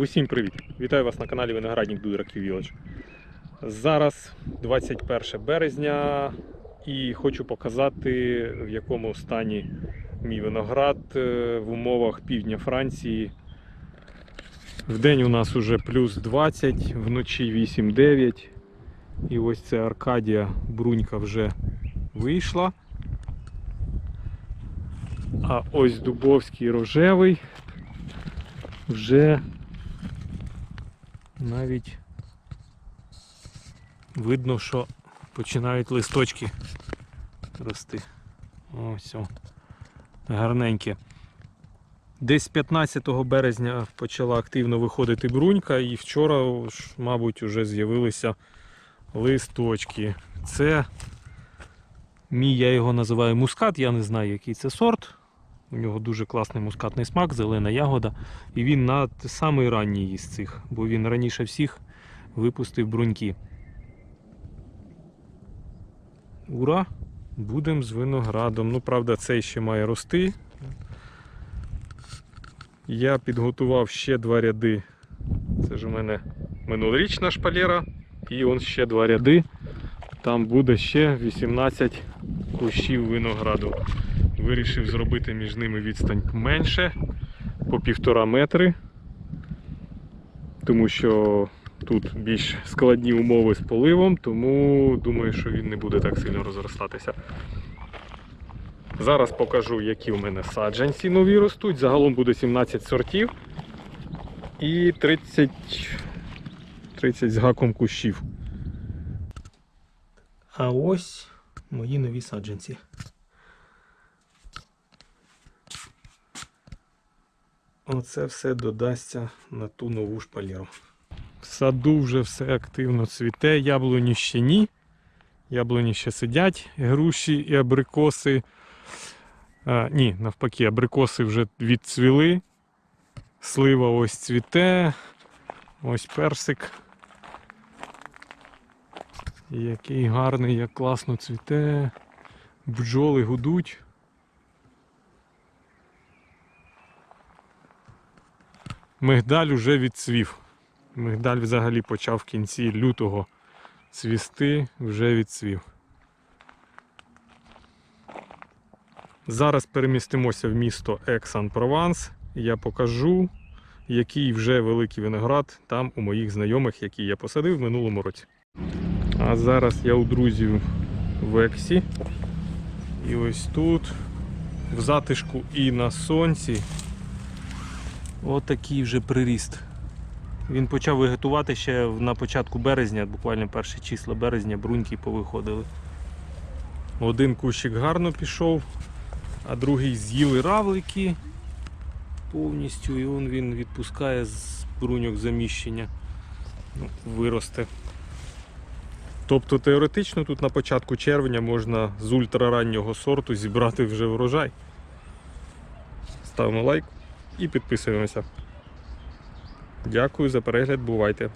Усім привіт! Вітаю вас на каналі Виноградник Дудра Village. Зараз 21 березня і хочу показати, в якому стані мій виноград е, в умовах півдня Франції. Вдень у нас уже плюс 20, вночі 8-9. І ось це Аркадія брунька вже вийшла. А ось Дубовський рожевий вже навіть видно, що починають листочки рости. Ось о, гарненькі. Десь 15 березня почала активно виходити брунька, і вчора, мабуть, вже з'явилися листочки. Це мій, я його називаю мускат, я не знаю, який це сорт. У нього дуже класний мускатний смак, зелена ягода. І він на самий ранній із цих, бо він раніше всіх випустив бруньки. Ура! Будемо з виноградом. Ну, правда, цей ще має рости. Я підготував ще два ряди. Це ж у мене минулорічна шпалера. І он ще два ряди. Там буде ще 18 кущів винограду. Вирішив зробити між ними відстань менше по півтора метри, тому що тут більш складні умови з поливом, тому думаю, що він не буде так сильно розростатися. Зараз покажу, які в мене саджанці нові ростуть. Загалом буде 17 сортів і 30, 30 з гаком кущів. А ось мої нові саджанці. Оце все додасться на ту нову шпалеру. В саду вже все активно цвіте, яблуні ще ні. Яблуні ще сидять, груші і абрикоси. А, ні, навпаки, абрикоси вже відцвіли. Слива ось цвіте. Ось персик. Який гарний, як класно цвіте. Бджоли гудуть. Мигдаль уже відцвів. Мигдаль взагалі почав в кінці лютого цвісти, вже відцвів. Зараз перемістимося в місто Ексан-Прованс. Я покажу, який вже великий виноград там у моїх знайомих, які я посадив в минулому році. А зараз я у друзів в Ексі. І ось тут, в затишку і на сонці, Отакий вже приріст. Він почав вегетувати ще на початку березня, буквально перші числа березня, бруньки повиходили. Один кущик гарно пішов, а другий з'їли равлики повністю, і он він відпускає з бруньок заміщення. Ну, виросте. Тобто теоретично тут на початку червня можна з ультрараннього сорту зібрати вже врожай. Ставимо лайк і підписуємося. Дякую за перегляд, бувайте!